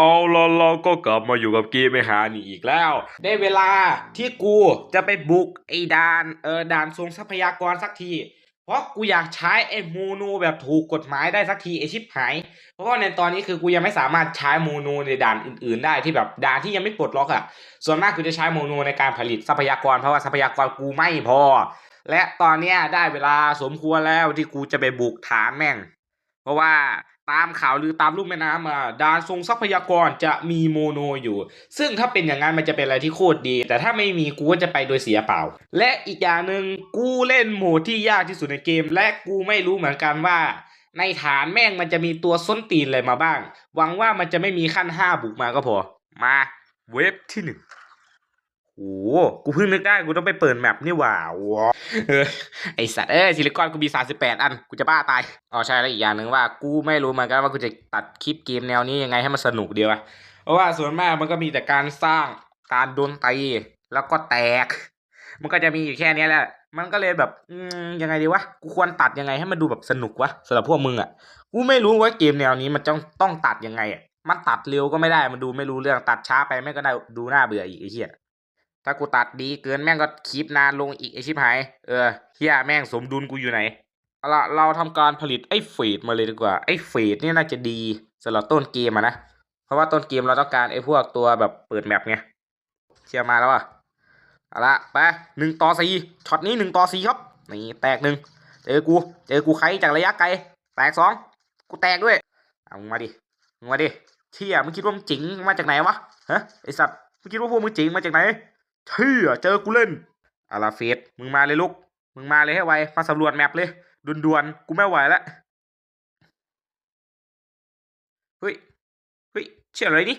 เอาละเราก็กลับมาอยู่กับเกมไม่หานี่อีกแล้ว ได้เวลาที่กูจะไปบุกไอ้ด่านเออด่านทรงทรัพยากรสักที เพราะกูอยากใช้ไอ้โมโนแบบถูกกฎหมายได้สักทีไอชิบหาย เพราะว่าในตอนนี้คือกูยังไม่สามารถใช้โมโนในด่านอื่น ๆ ได้ที่แบบด่านที่ยังไม่ปลดล็อกอะส่วนมากกูจะใช้โมโนในการผลิตทรัพยากร เพราะว่าทรัพยากรกูไม่พอ และตอนเนี้ยได้เวลาสมควรแล้วที่กูจะไปบุกฐานแม่ง เพราะว่า ตามข่าวหรือตามรูปแม่น้ำมาดานทรงทรัพยากรจะมีโมโนอยู่ ซึ่งถ้าเป็นอย่างนั้นมันจะเป็นอะไรที่โคตรดี แต่ถ้าไม่มีกูก็จะไปโดยเสียเปล่า และอีกอย่างหนึ่งกูเล่นโหมดที่ยากที่สุดในเกม และกูไม่รู้เหมือนกันว่า ในฐานแม่งมันจะมีตัวส้นตีนอะไรมาบ้าง หวังว่ามันจะไม่มีขั้นห้าบุกมาก็พอ มาเว็บที่หนึ่ง โอ้กูเพิ่งนึกได้ กูต้องไปเปิดแมปนี่หว่าวะเออไอสัตว์ เอ้ยซิลิคอนกูมีสามสิบแปดอัน กูจะบ้าตาย อ๋อใช่แล้วอีกอย่างหนึ่งว่า กูไม่รู้เหมือนกันว่ากูจะตัดคลิปเกมแนวนี้ยังไงให้มันสนุกเดียวอะเพราะว่าส่วนมากมันก็มีแต่การสร้าง การโดนตีแล้วก็แตก มันก็จะมีอยู่แค่นี้แหละ มันก็เลยแบบอืมยังไงดีวะ กูควรตัดยังไงให้มันดูแบบสนุกวะสำหรับพวกมึงอะกูไม่รู้ว่าเกมแนวนี้มันต้องต้องตัดยังไงอะมันตัดเร็วก็ไม่ได้ มันดูไม่รู้เรื่อง ตัดช้าไปแม่ก็ได้ ดูน่าเบื่ออีกไอ้เหี้ย ถ้ากูตัดดีเกินแม่งก็คลิปนานลงอีกไอชิบหาย เออเฮียแม่งสมดุลกูอยู่ไหนเอาละเราทำการผลิตไอ้เฟดมาเลยดีกว่า ไอ้เฟดนี่น่าจะดีสำหรับต้นเกมอะนะ เพราะว่าต้นเกมเราต้องการไอ้พวกตัวแบบเปิดแมปไง เชียร์มาแล้วอะ เอาละไปหนึ่งต่อสี่ช็อตนี้หนึ่งต่อสี่ครับ นี่แตกหนึ่งเจอกู เจอกูใครจากระยะไกล แตกสองกูแตกด้วย เอามาดิ มาดิ เชี่ยมึงคิดว่ามึงจิงมาจากไหนวะ ฮะไอสัตว์มึงคิดว่าพวกมึงจิงมาจากไหน เชี่ยเจอกูเล่นอาราเฟสมึงมาเลยลูก มึงมาเลยให้ไว มาสำรวจแมปเลยด่วนๆ กูไม่ไหวแล้วเฮ้ย เฮ้ย เชื่ออะไรนี่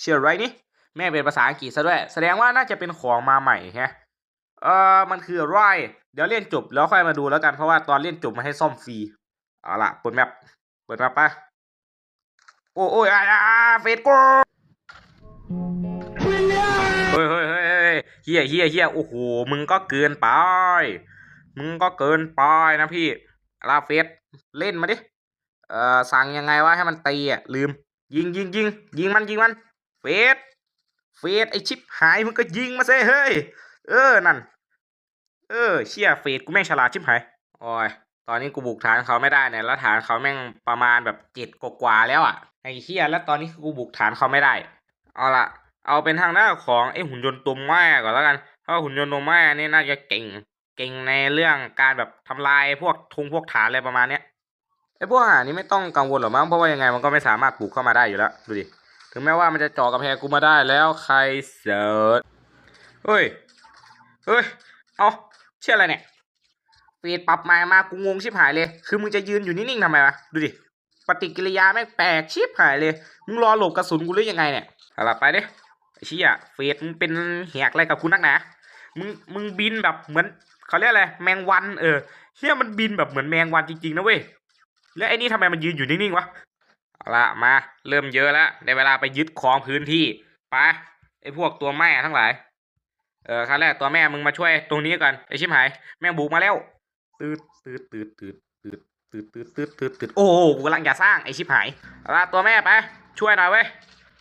เชื่ออะไรนี่ แม่เป็นภาษาอังกฤษซะด้วย แสดงว่าน่าจะเป็นของมาใหม่ฮะ เออมันคืออะไรเดี๋ยวเล่นจบแล้วค่อยมาดูแล้วกัน เพราะว่าตอนเล่นจบมาให้ซ่อมฟรี เอาล่ะเปิดแมปเปิดแมปไปโอ้โอ้ยอาอาอ่าเฟสโกเฮ้ยเฮ้ยเฮ้ย เฮ้ยเฮียเฮียเฮียโอ้โห มึงก็เกินไป มึงก็เกินไปนะพี่ ลาเฟสเล่นมาดิ เอ่อ สั่งยังไงวะให้มันตีอะ ลืม ยิงยิงยิงยิงมันยิงมัน เฟสเฟสไอชิปหายมึงก็ยิงมาเซ่เฮ้ย เออ นั่น เออ เชี่ยเฟสกูแม่งฉลาดชิบหาย โอ้ย ตอนนี้กูบุกฐานเขาไม่ได้เนี่ย แล้วฐานเขาแม่งประมาณแบบเจ็ดกว่าแล้วอะ ไอเชียแล้วตอนนี้กูบุกฐานเขาไม่ได้ เอาละ เอาเป็นทางหน้าของไอ้หุ่นยนต์ตัวแม่ก่อนแล้วกันเพราะหุ่นยนต์ตัวแม่นี่น่าจะเก่ง เก่งในเรื่องการแบบทำลายพวกทุงพวกฐานอะไรประมาณเนี้ยไอ้พวกหานี้ไม่ต้องกังวลหรอกมั้งเพราะว่ายังไงมันก็ไม่สามารถปลูกเข้ามาได้อยู่แล้วดูดิถึงแม้ว่ามันจะเจาะกำแพงกูมาได้แล้วใครเสิร์ชเฮ้ยเฮ้ยเอาเชื่ออะไรเนี่ยฟีดปรับมามากูงงชิบหายเลย คือมึงจะยืนอยู่นิ่งๆทำไมวะดูดิปฏิกิริยาแม่งแปลกชิบหายเลย มึงรอหลบกระสุนกูหรือยังไงเนี่ยเอาละไปดิ เชี่ยเฟสมึงเป็นแหกอะไรกับคุณนักหนามึงมึงบินแบบเหมือนเขาเรียกอะไรแมงวันเออเชี่ยมันบินแบบเหมือนแมงวันจริงๆนะเว้ยแล้วไอ้นี่ทำไมมันยืนอยู่นิ่งๆวะเอาละมาเริ่มเยอะแล้วได้เวลาไปยึดครองพื้นที่ไปไอ้พวกตัวแม่ทั้งหลายเออครั้งแรกตัวแม่มึงมาช่วยตรงนี้ก่อนไอ้ชิบหายแม่งบุกมาแล้วตืดตืดตืดตืดตืดตืดตืดตืดตืดโอ้โหกูกำลังจะสร้างไอ้ชิบหายเอาละตัวแม่ไปช่วยหน่อยเว้ย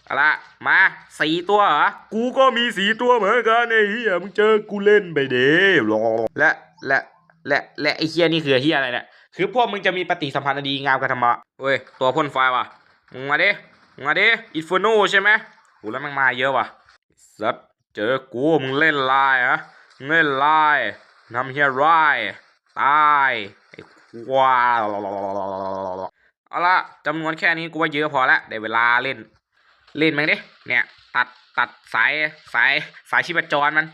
อาละมาสี่ตัวเหรอ กูก็มีสีตัวเหมือนกันไอ้เฮียมึงเจอกูเล่นไปเด้รอและและและและไอ้เฮียนี่คือเฮียอะไรเนี่ยคือพวกมึงจะมีปฏิสัมพันธ์อันดีงามกันทำไมเว้ยตัวพ่นไฟว่ะมึงมาดิมึงมาดิอินฟโนใช่ไหมโหแล้วมันมาเยอะว่ะสัตว์เจอกูมึงเล่นไลน์ฮะมึงเล่นไลน์นำเฮียไรตายไอ้ควายเอาละจำนวนแค่นี้กูว่าเยอะพอละได้เวลาเล่น เล่นมันดิเนี่ยตัดตัดสายสายสายชีพจรมัน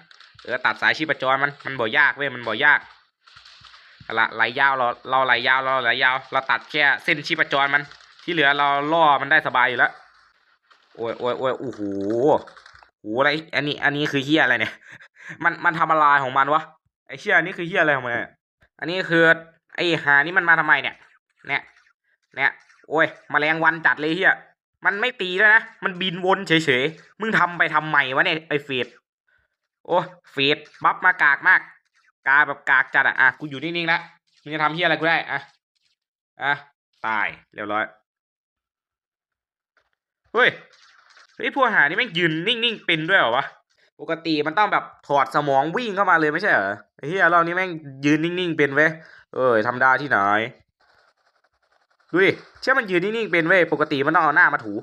เออตัดสายชีพจรมันมันบ่ยากเว้ยมันบ่ยากละไหลยาวเราเราไหลยาวเราไหลยาว เราตัดแค่เส้นชีพจรมัน ที่เหลือเราล่อมันได้สบายอยู่แล้วโอ้ยโอ้ยโอ้ยโอ้โหโอ้โหอะไรอันนี้อันนี้คือเฮียอะไรเนี่ย มันมันทำอะไรของมันวะไอเชี่ยอันนี้คือเฮียอะไรของมันอันนี้คือไอหานี่มันมาทำไมเนี่ย เนี่ยเนี่ยโอ้ยแมลงวันจัดเลยเฮีย มันไม่ตีแล้วนะ มันบินวนเฉยๆ มึงทำไปทำไมวะเนี่ยไอเฟดโอ้เฟดบัฟมากากมาก กาแบบกากจัดอะอะกูอยู่นิ่งๆแล้วมึงจะทำเฮียอะไรกูได้อะอะตายเรียบร้อยเฮ้ยเฮ้ยพวกหานี่แม่งยืนนิ่งๆเป็นด้วยเหรอวะปกติมันต้องแบบถอดสมองวิ่งเข้ามาเลยไม่ใช่เหรอไอ้เหี้ยเรานี่แม่งยืนนิ่งๆเป็นเว้ยเอ้ยทำได้ที่ไหน ดูดิเชื่อมันยืนนิ่งๆเป็นเว้ยปกติมันต้องเอาหน้ามาถู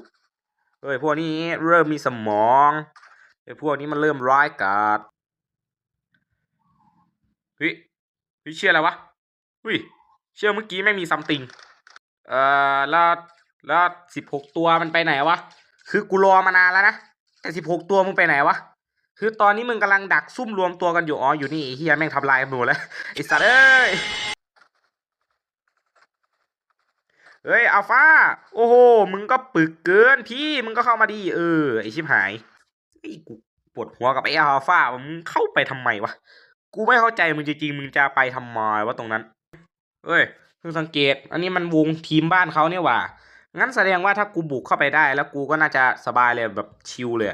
เอ้ยพวกนี้เริ่มมีสมองไอ้พวกนี้มันเริ่มร้ายกาจเฮ้ยเฮ้ยเชื่ออะไรวะเฮ้ยเชื่อเมื่อกี้ไม่มีซัมติงเอ่อแล้วแล้วสิบหกตัวมันไปไหนวะคือกูรอมานานแล้วนะแต่สิบหกตัวมึงไปไหนวะคือตอนนี้มึงกำลังดักซุ่มรวมตัวกันอยู่อ๋ออยู่นี่เฮียแม่งทำลายหมดแล้วไอสัตว์เอ้ย เฮ้ยอัลฟาโอ้โห มึงก็ปึกเกินพี่มึงก็เข้ามาดีเออไอชิบหายไอ้กูปวดหัวกับไอ้อัลฟามึงเข้าไปทำไมวะกูไม่เข้าใจมึงจริงๆมึงจะไปทำไมวะตรงนั้นเฮ้ยเพิ่งสังเกต อันนี้มันวงทีมบ้านเขาเนี่ยว่ะงั้นแสดงว่าถ้ากูบุกเข้าไปได้ แล้วกูก็น่าจะสบายเลยแบบชิลเลย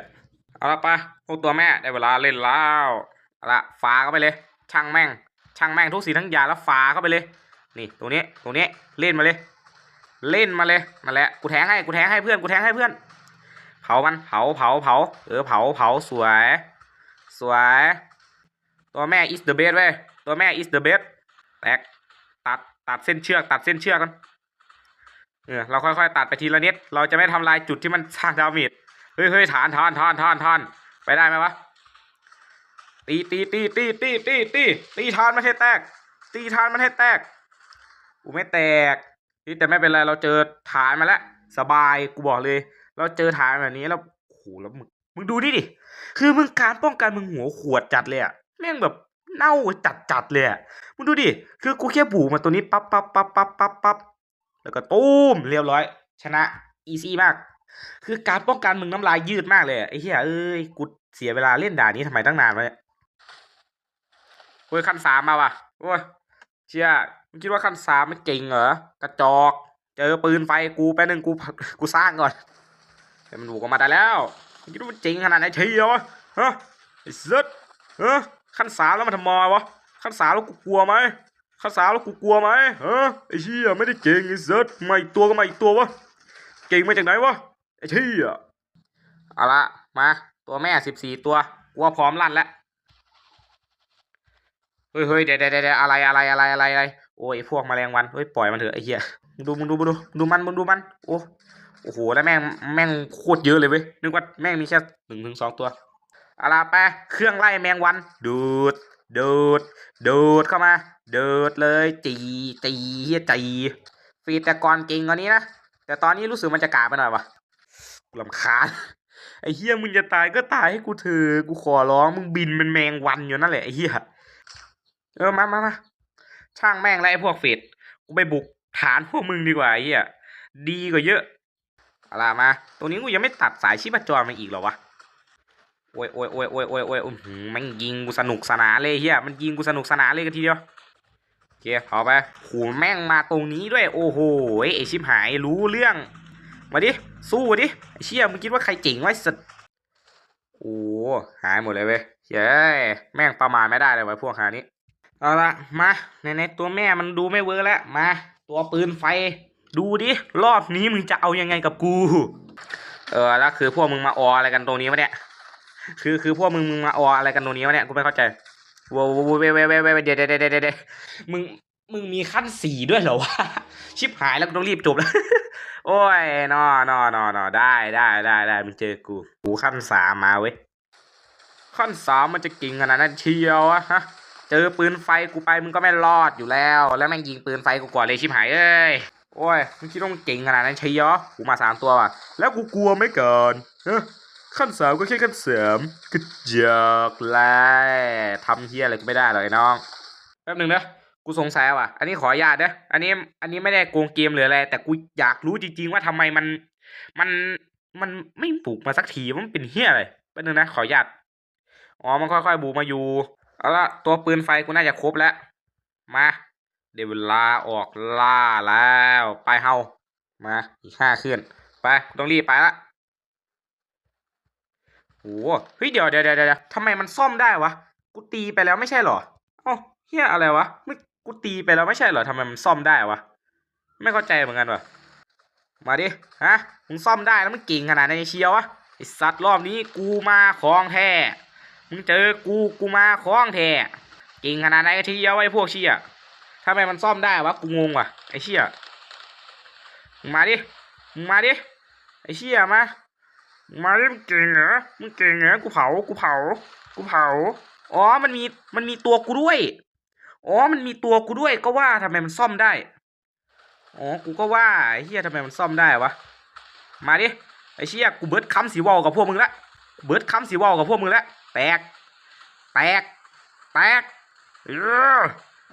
เอาละปะพวกตัวแม่ได้เวลาเล่นแล้วเอาละฝาเข้าไปเลย ช่างแม่ง ช่างแม่งทุกสิ่งทั้งยาแล้วฝาเข้าไปเลย นี่ตรงนี้ตรงนี้เล่นมาเลย เล่นมาเลยนั่นแหละกูแทงให้กูแทงให้เพื่อนกูแทงให้เพื่อน เผามันเผาเผาเผาเออเผาเผาสวย สวย ตัวแม่ is the best เว้ยตัวแม่ is the best แตกตัดตัดเส้นเชือกตัดเส้นเชือกกันเออเราค่อยๆตัดไปทีละนิด เราจะไม่ทำลายจุดที่มันสร้างดาเมจเฮ้ยเฮ้ยฐานฐานฐานฐานฐานไปได้ไหมวะตีตีตีตีตีตีตีตีฐานมันให้แตก ตีฐานมันให้แตก กูไม่แตก นี่แต่ไม่เป็นไรเราเจอฐานมาแล้วสบายกูบอกเลย เราเจอฐานแบบนี้แล้วโอ้โหแล้วมึงมึงดูนี่ดิคือมึงการป้องกันมึงหัวขวดจัดเลยอะแม่งแบบเน่าจัดจัดเลยอะมึงดูดิคือกูแค่บูมาตัวนี้ปั๊บปั๊บปั๊บปั๊บปั๊บปั๊บแล้วก็ตุ้มเรียบร้อย ชนะอีซี่มาก คือการป้องกันมึงน้ำลายยืดมากเลยอะไอ้เหี้ยเอ้ยกูเสียเวลาเล่นด่านนี้ทำไมตั้งนานวะเนี่ยโอ้ยขั้นสามมาว่ะโอ้ย เชี่ยมึงคิดว่าขั้นสามมันเก่งเหรอกระจอก เจอปืนไฟกูแป๊บนึงกูกูสร้างก่อนแต่มันบุกออกมาได้แล้วมึงคิดว่ามันจริงขนาดไหนเชียววะฮะไอ้สัสฮะขั้นสามแล้วมันทำไมวะขั้นสามแล้วกูกลัวไหมขั้นสามแล้วกูกลัวไหมฮะไอ้เชี่ยไม่ได้เก่งไอ้สัสมาอีกตัวก็มาอีกตัววะเก่งมาจากไหนวะไอ้เชี่ยเอาละมาตัวแม่สิบสี่ตัวกูว่าพร้อมลั่นแล้ว เฮ้ยเฮ้ยเดี๋ยวเดี๋ยวเดี๋ยวอะไรอะไรอะไรอะไรอะไรโอ้ยพวกแมลงวันเฮ้ยปล่อยมันเถอะไอ้เหี้ยดูมึงดูมึงดูดูมันมึงดูมันโอ้โอ้โหแล้วแม่งแม่งโคตรเยอะเลยเว้ยนึกว่าแม่งมีแค่หนึ่งถึงสองตัวอาละไปเครื่องไล่แมงวัน ดูดดูดดูดเข้ามาดูดเลยจีจีเฮียจีฟีดแต่ก่อนเก่งกว่านี้นะแต่ตอนนี้รู้สึกมันจะกาไปหน่อยวะกูลำคาญไอ้เฮียมึงจะตายก็ตายให้กูเถอะกูขอร้องมึงบินเป็นแมงวันอยู่นั่นแหละไอ้เฮีย เออมามามาช่างแม่งแล้วไอ้พวกเฟดกูไปบุกฐานพวกมึงดีกว่าไอ้เฮียดีกว่าเยอะอาล่ะมา ตรงนี้กูยังไม่ตัดสายชีพจรมาอีกหรอวะโอ้ยโอ้ยโอ้ยโอ้ยโอ้ยโอ้ยอื้อหือมันยิงกูสนุกสนานเลยเฮียมันยิงกูสนุกสนานเลยกันทีเดียวโอเคเอไปโหแม่งมาตรงนี้ด้วย โอ้โหไอชิบหายรู้เรื่อง มาดิ สู้ดิไอเชี่ยมึงคิดว่าใครเจ๋งวะไอ้สัตโอ้หายหมดเลยเว้ยเย้ยแม่งประมาณไม่ได้เลยไว้พวกหานี้ เอาละมาในในตัวแม่มันดูไม่เวิร์แล้วมา ตัวปืนไฟ ดูดิรอบนี้มึงจะเอายังไงกับกู เออแล้วคือพวกมึงมาอออะไรกันตรงนี้วะเนี่ยคือคือพวกมึงมึงมาอออะไรกันตรงนี้วะเนี่ยกูไม่เข้าใจว้าวว้าวเว้ยเว้ยเว้ยเว้ยเดี๋ยวเดี๋ยวเดี๋ยวเดะเดะมึงมึงมีขั้นสี่ด้วยเหรอวะชิบหายแล้วกูต้องรีบจบแล้วโอ้ยนอนอนอนอได้ได้ได้ได้มึงเจอกูกูขั้นสามมาเว้ยขั้นสามมันจะเก่งขนาดนั้นเชียวอะฮะ เจอปืนไฟกูไปมึงก็ไม่รอดอยู่แล้ว แล้วแม่งยิงปืนไฟกูก่อนเลยชิบหายเอ้ยโอ้ยมึงคิดว่ามึงเก่งขนาดนั้นเชียวกูมาสามตัวว่ะแล้วกูกลัวไหม่ก่อนฮะขั้นสามก็แค่ขั้นสามกระจอกแล้ทำเฮียอะไรก็ไม่ได้หรอกไอ้น้องแป๊บหนึ่งนะกูสงสัยว่ะ อันนี้ขออนุญาตนะอันนี้อันนี้ไม่ได้โกงเกมหรืออะไร แต่กูอยากรู้จริง ๆ ว่าทำไมมัน มันมันไม่บุกมาสักทีว่ามันเป็นเฮียอะไรแป๊บหนึ่งนะขออนุญาตอ๋อมันค่อยๆบุกมาอยู่ เอาละตัวปืนไฟกูน่าจะครบแล้ว มา เดี๋ยวเวลาออกล่าแล้ว ไปเฮามาอีกห้าขึ้น ไปกูต้องรีบไปละโอ้โหเฮ้ยเดี๋ยวเดี๋ยวเดี๋ยวทำไมมันซ่อมได้วะ กูตีไปแล้วไม่ใช่หรอ เอ้าเฮียอะไรวะไม่กูตีไปแล้วไม่ใช่เหรอทำไมมันซ่อมได้วะ ไม่เข้าใจเหมือนกันวะมาดิ ฮะ มึงซ่อมได้แล้วมึงเก่งขนาดไหนเชียววะไอสัตว์รอบนี้กูมาของแท้ มึงเจอกูกูมาของแท้เก่งขนาดไหนเชียวไอ้พวกเชี่ยทำไมมันซ่อมได้วะกูงงว่ะไอเชี่ยมึงมาดิมึงมาดิไอเชี่ยมามึงมาดิมึงเก่งเหรอมึงเก่งเหรอกูเผากูเผากูเผาอ๋อมันมีมันมีตัวกูด้วยอ๋อมันมีตัวกูด้วยก็ว่าทำไมมันซ่อมได้อ๋อกูก็ว่าไอ้เฮียทำไมมันซ่อมได้วะมาดิไอ้เชี่ยกูเบิร์ดคำสีวอลกับพวกมึงละเบิร์ดคำสีวอลกับพวกมึงละ แตก แตก แตกเออ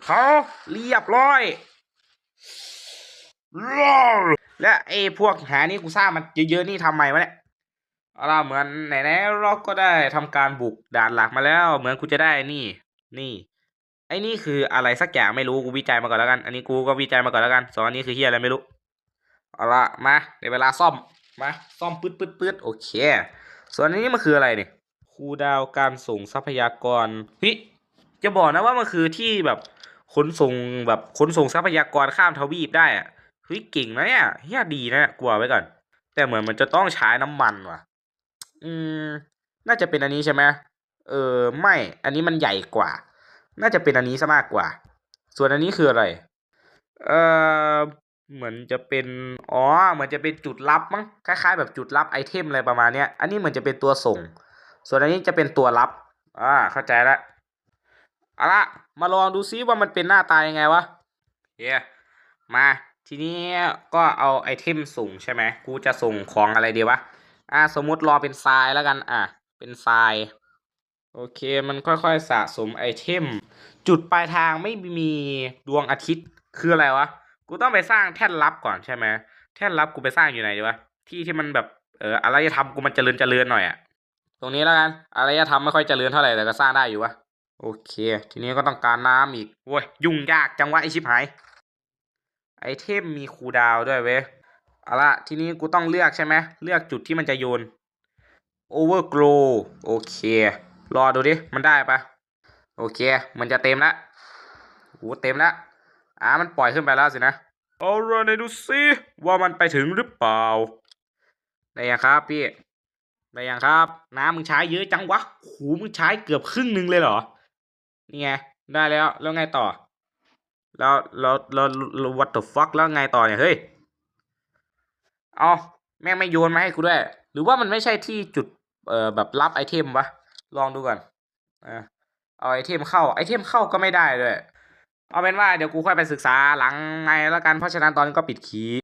เขาเรียบร้อยและไอ้พวกหานี่กูสร้างมันเยอะๆนี่ทำไมวะเนี่ยเอาละเหมือนไหนๆเราก็ได้ทำการบุกด่านหลักมาแล้ว เหมือนกูจะได้นี่ นี่ ไอ้นี่คืออะไรสักอย่างไม่รู้กูวิจัยมาก่อนแล้วกัน อันนี้กูก็วิจัยมาก่อนแล้วกันสองอันนี้คือเฮียอะไรไม่รู้เอาละมาในเวลาซ่อมมาซ่อมปื๊ดปื๊ดปื๊ดโอเค ส่วนนี้มันคืออะไรเนี่ย คูดาวการส่งทรัพยากรฮ้ยจะบอกนะว่ามันคือที่แบบขนส่งแบบขนส่งทรัพยากรข้ามทวีปได้อะเฮ้ยเก่งนะเนี่ยเฮียดีนะเนี่ยกลัวไว้ก่อน แต่เหมือนมันจะต้องใช้น้ำมันว่ะ อืม น่าจะเป็นอันนี้ใช่ไหมเออไม่ อันนี้มันใหญ่กว่า น่าจะเป็นอันนี้ซะมากกว่า ส่วนอันนี้คืออะไร เออเหมือนจะเป็น อ๋อ เหมือนจะเป็นจุดลับมั้ง คล้ายๆ แบบจุดลับไอเทมอะไรประมาณเนี้ย อันนี้เหมือนจะเป็นตัวส่ง ส่วนอันนี้จะเป็นตัวรับ อ่า เข้าใจละเอาละมาลองดูซิว่ามันเป็นหน้าตายังไงวะเย้มาทีนี้ก็เอาไอเทมส่งใช่ไหมกูจะส่งของอะไรดีวะ อ่า สมมุติรอเป็นทรายแล้วกัน อะเป็นทราย โอเคมันค่อยๆสะสมไอเทม จุดปลายทางไม่มีดวงอาทิตย์คืออะไรวะ กูต้องไปสร้างแท่นลับก่อนใช่ไหมแท่นลับกูไปสร้างอยู่ไหนดีวะ ที่ที่มันแบบ เอออะไรจะทำกูมันเจริญเจริญหน่อยอะ ตรงนี้แล้วกันอะไรจะทำไม่ค่อยเจริญเท่าไหร่แต่ก็สร้างได้อยู่วะโอเค ทีนี้ก็ต้องการน้ำอีกโว้ยยุ่งยากจังวะไอชิบหายไอเทมมีคูดาวด้วยเว้ยเอาละทีนี้กูต้องเลือกใช่ไหมเลือกจุดที่มันจะโยน overgrow โอเค รอดูดิ มันได้ปะโอเค มันจะเต็มละโหเต็มละอ่ามันปล่อยขึ้นไปแล้วสินะเอาละในดูซิว่ามันไปถึงหรือเปล่าได้ยังครับพี่ ได้ยังครับ น้ำมึงใช้เยอะจังวะโหมึงใช้เกือบครึ่งหนึ่งเลยเหรอ นี่ไง ได้แล้ว แล้วไงต่อ แล้วแล้วแล้วว what the fuck แล้วไงต่อเนี่ยเฮ้ย เอาแม่งไม่โยนมาให้กูด้วย หรือว่ามันไม่ใช่ที่จุด เอ่อแบบรับไอเทมวะ ลองดูก่อนอ่าเอาไอเทมเข้า ไอเทมเข้าก็ไม่ได้ด้วย เอาเป็นว่าเดี๋ยวกูค่อยไปศึกษาหลังไงแล้วกัน เพราะฉะนั้นตอนนี้ก็ปิดคีย์